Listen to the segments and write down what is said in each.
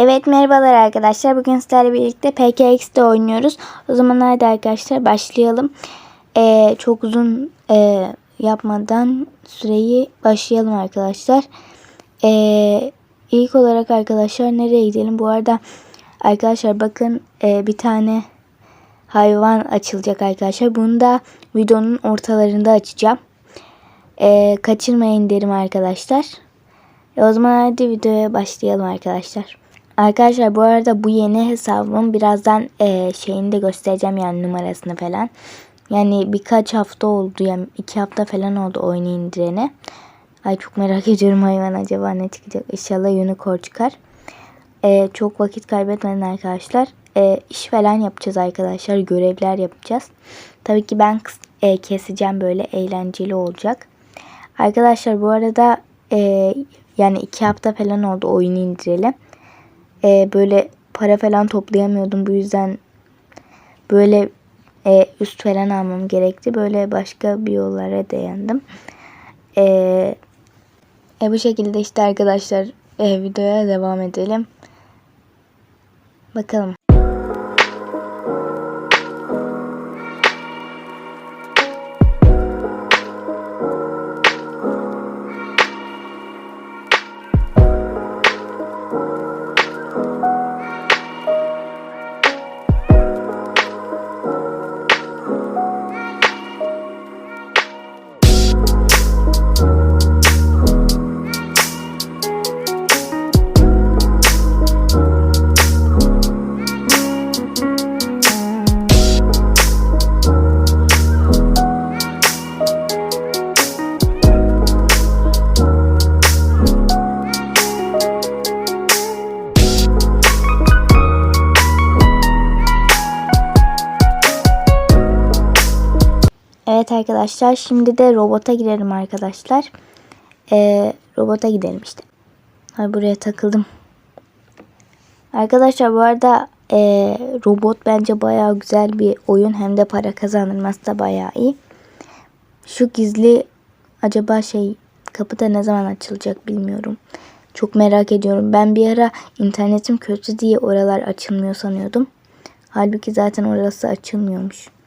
Evet merhabalar arkadaşlar. Bugün sizlerle birlikte PKX'de oynuyoruz. O zaman hadi arkadaşlar başlayalım. Ee, çok uzun e, yapmadan süreyi başlayalım arkadaşlar. Ee, ilk olarak arkadaşlar nereye gidelim? Bu arada arkadaşlar bakın e, bir tane hayvan açılacak arkadaşlar. Bunu da videonun ortalarında açacağım. Ee, kaçırmayın derim arkadaşlar. E o zaman hadi videoya başlayalım arkadaşlar. Arkadaşlar bu arada bu yeni hesabım birazdan e, şeyini de göstereceğim yani numarasını falan. Yani birkaç hafta oldu yani iki hafta falan oldu oyunu indirene. Ay çok merak ediyorum hayvan acaba ne çıkacak. İnşallah unicorn çıkar. E, çok vakit kaybetmeden arkadaşlar e, iş falan yapacağız arkadaşlar. Görevler yapacağız. Tabii ki ben e, keseceğim böyle eğlenceli olacak. Arkadaşlar bu arada e, yani iki hafta falan oldu oyunu indireli. E, böyle para falan toplayamıyordum. Bu yüzden böyle e, üst falan almam gerekti. Böyle başka bir yollara dayandım. E, e, bu şekilde işte arkadaşlar e, videoya devam edelim. Bakalım. Arkadaşlar şimdi de robota girelim arkadaşlar. Ee, robota gidelim işte. Hay buraya takıldım. Arkadaşlar bu arada e, robot bence baya güzel bir oyun. Hem de para kazandırması da baya iyi. Şu gizli acaba şey kapıda ne zaman açılacak bilmiyorum. Çok merak ediyorum. Ben bir ara internetim kötü diye oralar açılmıyor sanıyordum. Halbuki zaten orası açılmıyormuş.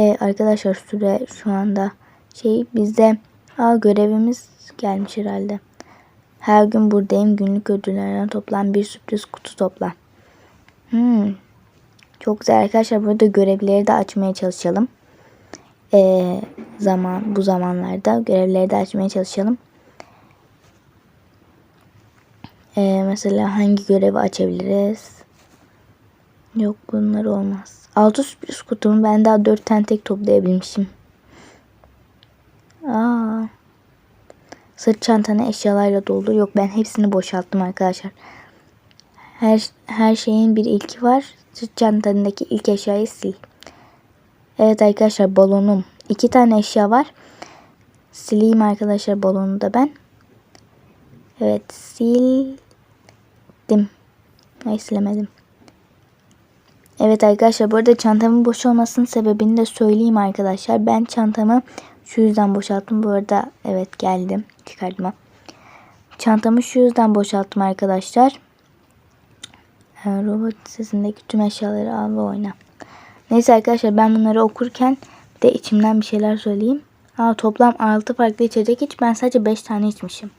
Ee, arkadaşlar süre şu anda şey bizde aa, görevimiz gelmiş herhalde. Her gün buradayım. Günlük ödüllerden toplam bir sürpriz kutu topla. Hmm. Çok güzel arkadaşlar. Burada görevleri de açmaya çalışalım. Ee, zaman bu zamanlarda görevleri de açmaya çalışalım. Ee, mesela hangi görevi açabiliriz? Yok bunlar olmaz. 6 sürpriz kutumu ben daha 4 tane tek toplayabilmişim. Aa. Sırt çantanı eşyalarla doldur. Yok ben hepsini boşalttım arkadaşlar. Her, her şeyin bir ilki var. Sırt çantandaki ilk eşyayı sil. Evet arkadaşlar balonum. İki tane eşya var. Sileyim arkadaşlar balonu da ben. Evet sildim. Hayır silemedim. Evet arkadaşlar bu arada çantamın boş olmasının sebebini de söyleyeyim arkadaşlar. Ben çantamı şu yüzden boşalttım. Bu arada evet geldim. Çıkardım. Çantamı şu yüzden boşalttım arkadaşlar. Ee, robot sesindeki tüm eşyaları al ve oyna. Neyse arkadaşlar ben bunları okurken de içimden bir şeyler söyleyeyim. Aa, toplam 6 farklı içecek iç. Ben sadece 5 tane içmişim.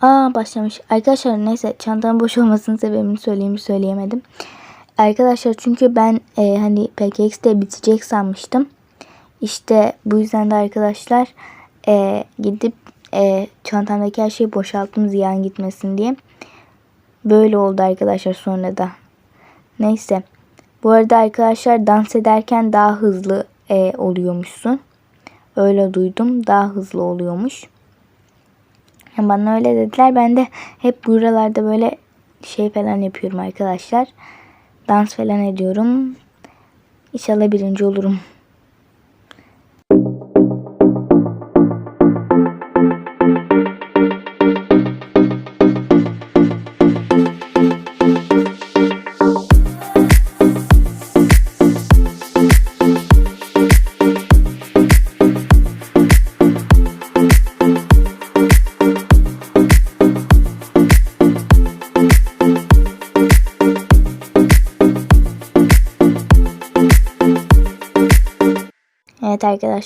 Aa başlamış. Arkadaşlar neyse çantamın boş olmasının sebebini söyleyeyim söyleyemedim. Arkadaşlar çünkü ben e, hani PKX'de bitecek sanmıştım. İşte bu yüzden de arkadaşlar e, gidip e, çantamdaki her şeyi boşalttım ziyan gitmesin diye. Böyle oldu arkadaşlar sonra da. Neyse. Bu arada arkadaşlar dans ederken daha hızlı e, oluyormuşsun. Öyle duydum. Daha hızlı oluyormuş. Bana öyle dediler. Ben de hep buralarda böyle şey falan yapıyorum arkadaşlar. Dans falan ediyorum. İnşallah birinci olurum.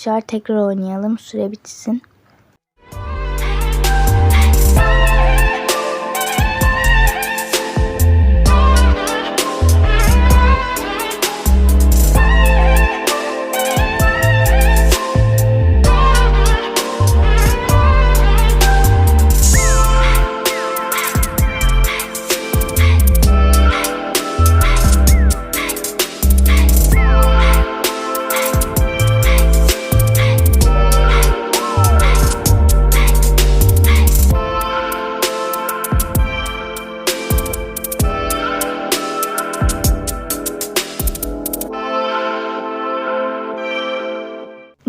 Arkadaşlar tekrar oynayalım. Süre bitsin.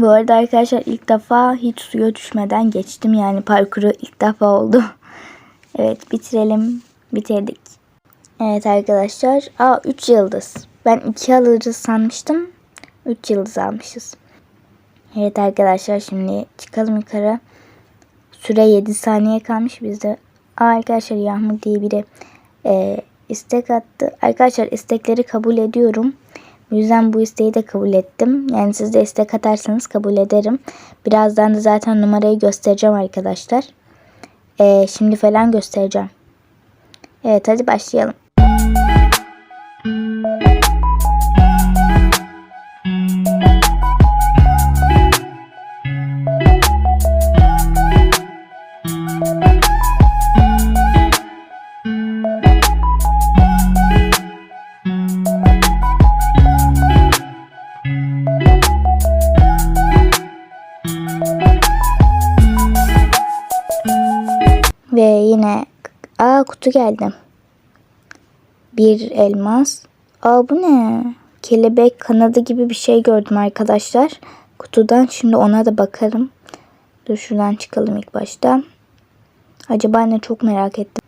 Bu arada arkadaşlar ilk defa hiç suya düşmeden geçtim. Yani parkuru ilk defa oldu. evet bitirelim. Bitirdik. Evet arkadaşlar. Aa 3 yıldız. Ben 2 alırız sanmıştım. 3 yıldız almışız. Evet arkadaşlar şimdi çıkalım yukarı. Süre 7 saniye kalmış bizde. Aa, arkadaşlar Yağmur diye biri e, istek attı. Arkadaşlar istekleri kabul ediyorum. Yüzden bu isteği de kabul ettim. Yani siz de istek atarsanız kabul ederim. Birazdan da zaten numarayı göstereceğim arkadaşlar. Ee, şimdi falan göstereceğim. Evet hadi başlayalım. Aa kutu geldi. Bir elmas. Aa bu ne? Kelebek kanadı gibi bir şey gördüm arkadaşlar. Kutudan şimdi ona da bakarım. Dur şuradan çıkalım ilk başta. Acaba ne çok merak ettim.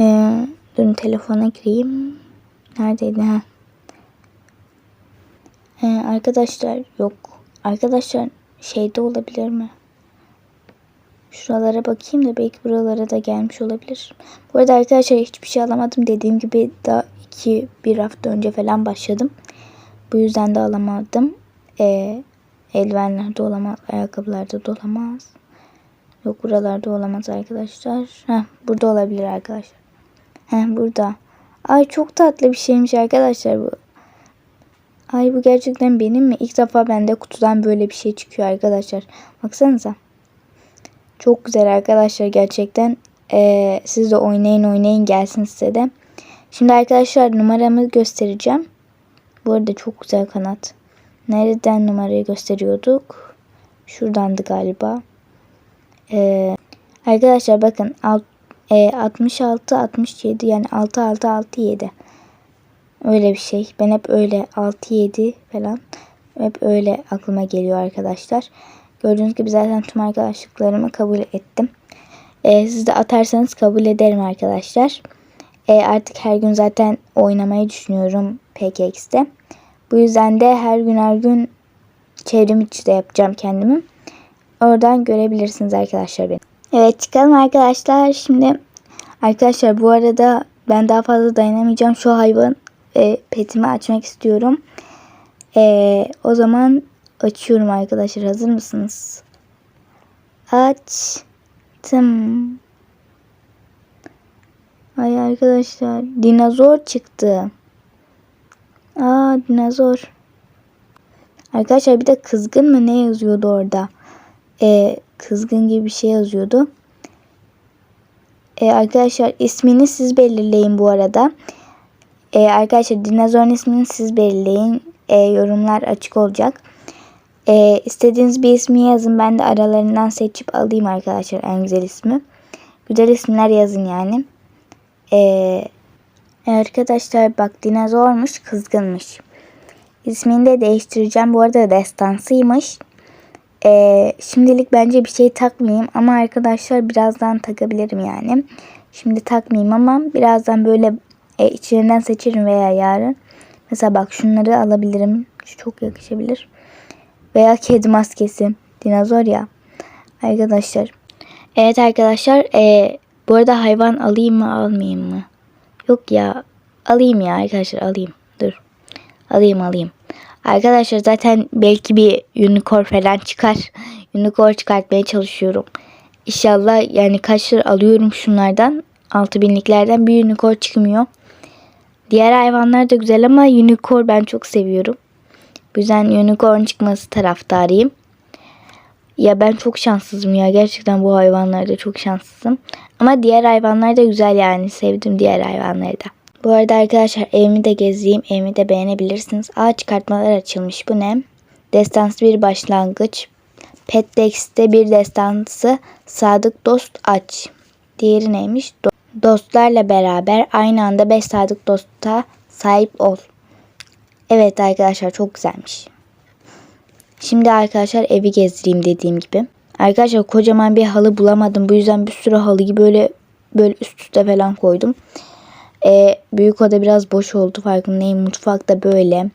Ee, dur telefona gireyim. Neredeydi ha? Ee, arkadaşlar yok. Arkadaşlar şeyde olabilir mi? Şuralara bakayım da belki buralara da gelmiş olabilir. Bu arada arkadaşlar hiçbir şey alamadım. Dediğim gibi daha iki bir hafta önce falan başladım. Bu yüzden de alamadım. Ee, eldivenlerde olamaz. Ayakkabılarda da olamaz. Yok buralarda olamaz arkadaşlar. Heh, burada olabilir arkadaşlar. Heh, burada. Ay çok tatlı bir şeymiş arkadaşlar bu. Ay bu gerçekten benim mi? İlk defa bende kutudan böyle bir şey çıkıyor arkadaşlar. Baksanıza. Çok güzel arkadaşlar gerçekten. Ee, siz de oynayın oynayın gelsin size de. Şimdi arkadaşlar numaramı göstereceğim. Bu arada çok güzel kanat. Nereden numarayı gösteriyorduk? Şuradandı galiba. Ee, arkadaşlar bakın alt, e, 66 67 yani 6 6 6 7. Öyle bir şey. Ben hep öyle 6 7 falan hep öyle aklıma geliyor arkadaşlar. Gördüğünüz gibi zaten tüm arkadaşlıklarımı kabul ettim. Ee, siz de atarsanız kabul ederim arkadaşlar. Ee, artık her gün zaten oynamayı düşünüyorum PKX'te. Bu yüzden de her gün her gün çevrim içi de yapacağım kendimi. Oradan görebilirsiniz arkadaşlar beni. Evet çıkalım arkadaşlar. Şimdi arkadaşlar bu arada ben daha fazla dayanamayacağım. Şu hayvan e, petimi açmak istiyorum. E, o zaman açıyorum arkadaşlar. Hazır mısınız? Açtım. Ay arkadaşlar dinozor çıktı. Aa dinozor. Arkadaşlar bir de kızgın mı ne yazıyordu orada? Ee, kızgın gibi bir şey yazıyordu. Ee, arkadaşlar ismini siz belirleyin bu arada. Ee, arkadaşlar dinozorun ismini siz belirleyin. Ee, yorumlar açık olacak. Ee, istediğiniz bir ismi yazın. Ben de aralarından seçip alayım arkadaşlar en güzel ismi. Güzel isimler yazın yani. Ee, arkadaşlar bak dinozormuş kızgınmış. İsmini de değiştireceğim. Bu arada destansıymış. Ee, şimdilik bence bir şey takmayayım ama arkadaşlar birazdan takabilirim yani. Şimdi takmayayım ama birazdan böyle e, içlerinden seçerim veya yarın. Mesela bak şunları alabilirim. Şu çok yakışabilir. Veya kedi maskesi. Dinozor ya. Arkadaşlar. Evet arkadaşlar. E, bu arada hayvan alayım mı almayayım mı? Yok ya. Alayım ya arkadaşlar alayım. Dur. Alayım alayım. Arkadaşlar zaten belki bir unicorn falan çıkar. Unicorn çıkartmaya çalışıyorum. İnşallah yani kaç lira alıyorum şunlardan. 6000'liklerden bir unicorn çıkmıyor. Diğer hayvanlar da güzel ama unicorn ben çok seviyorum. Bu yüzden unicorn çıkması taraftarıyım. Ya ben çok şanssızım ya. Gerçekten bu hayvanlarda çok şanssızım. Ama diğer hayvanlar da güzel yani. Sevdim diğer hayvanları da. Bu arada arkadaşlar evimi de gezeyim. Evimi de beğenebilirsiniz. Ağaç çıkartmalar açılmış. Bu ne? Destansı bir başlangıç. Petdex'te bir destansı sadık dost aç. Diğeri neymiş? Do- Dostlarla beraber aynı anda 5 sadık dosta sahip ol. Evet arkadaşlar çok güzelmiş. Şimdi arkadaşlar evi gezdireyim dediğim gibi. Arkadaşlar kocaman bir halı bulamadım. Bu yüzden bir sürü halıyı böyle böyle üst üste falan koydum. Ee, büyük oda biraz boş oldu farkındayım. Mutfak da böyle.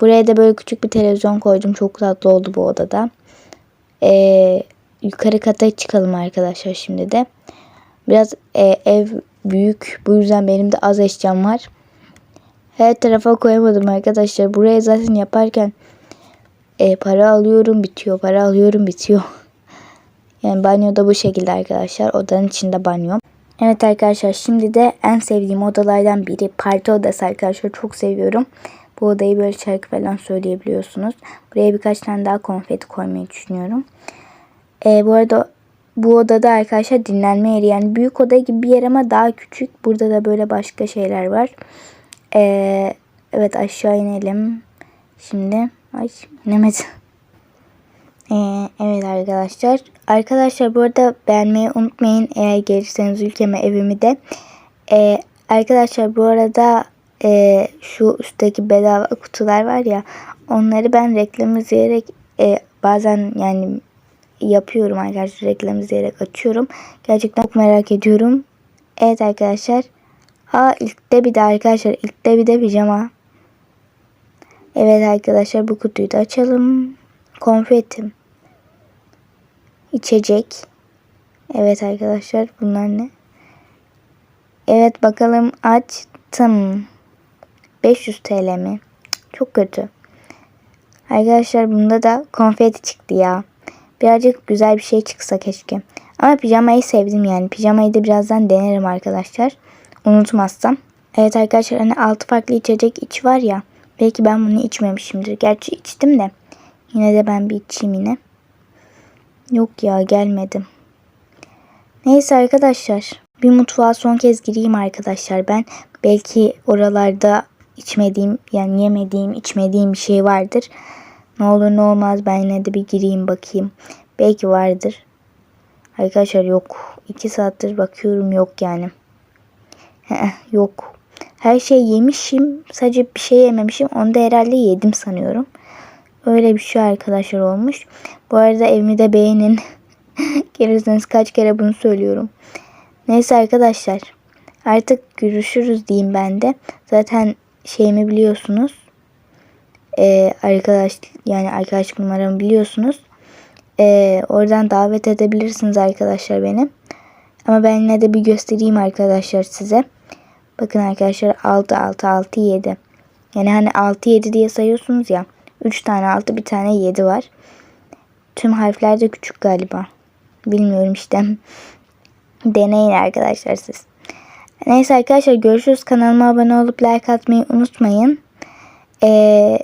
Buraya da böyle küçük bir televizyon koydum. Çok tatlı oldu bu odada. Ee, yukarı kata çıkalım arkadaşlar şimdi de. Biraz e, ev büyük. Bu yüzden benim de az eşyam var. Her tarafa koyamadım arkadaşlar. Buraya zaten yaparken e, para alıyorum bitiyor. Para alıyorum bitiyor. Yani banyoda bu şekilde arkadaşlar. Odanın içinde banyo. Evet arkadaşlar şimdi de en sevdiğim odalardan biri parti odası arkadaşlar. Çok seviyorum. Bu odayı böyle şarkı falan söyleyebiliyorsunuz. Buraya birkaç tane daha konfeti koymayı düşünüyorum. E, bu arada bu odada arkadaşlar dinlenme yeri yani büyük oda gibi bir yer ama daha küçük. Burada da böyle başka şeyler var. E, evet aşağı inelim. Şimdi ay inemedim. Ee, evet arkadaşlar. Arkadaşlar bu arada beğenmeyi unutmayın eğer gelirseniz ülkeme evimi de. Ee, arkadaşlar bu arada e, şu üstteki bedava kutular var ya onları ben reklam izleyerek e, bazen yani yapıyorum arkadaşlar reklam izleyerek açıyorum. Gerçekten çok merak ediyorum. Evet arkadaşlar. Ha ilkte bir de arkadaşlar ilkte bir de pijama. Evet arkadaşlar bu kutuyu da açalım. Konfetim. İçecek. Evet arkadaşlar bunlar ne? Evet bakalım açtım. 500 TL mi? Çok kötü. Arkadaşlar bunda da konfeti çıktı ya. Birazcık güzel bir şey çıksa keşke. Ama pijamayı sevdim yani. Pijamayı da birazdan denerim arkadaşlar. Unutmazsam. Evet arkadaşlar hani 6 farklı içecek iç var ya. Belki ben bunu içmemişimdir. Gerçi içtim de. Yine de ben bir içeyim yine. Yok ya gelmedim. Neyse arkadaşlar. Bir mutfağa son kez gireyim arkadaşlar ben. Belki oralarda içmediğim yani yemediğim içmediğim bir şey vardır. Ne olur ne olmaz ben yine de bir gireyim bakayım. Belki vardır. Arkadaşlar yok. 2 saattir bakıyorum yok yani. Yok. Her şey yemişim. Sadece bir şey yememişim. Onu da herhalde yedim sanıyorum. Öyle bir şey arkadaşlar olmuş. Bu arada evimi de beğenin. Gelirseniz kaç kere bunu söylüyorum. Neyse arkadaşlar. Artık görüşürüz diyeyim ben de. Zaten şeyimi biliyorsunuz. Ee, arkadaş yani arkadaş numaramı biliyorsunuz. Ee, oradan davet edebilirsiniz arkadaşlar beni. Ama ben yine de bir göstereyim arkadaşlar size. Bakın arkadaşlar 6 6 6 7. Yani hani 6 7 diye sayıyorsunuz ya. 3 tane 6 bir tane 7 var. Tüm harfler de küçük galiba. Bilmiyorum işte. Deneyin arkadaşlar siz. Neyse arkadaşlar görüşürüz. Kanalıma abone olup like atmayı unutmayın. Ee,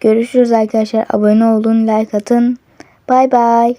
görüşürüz arkadaşlar. Abone olun, like atın. Bay bay.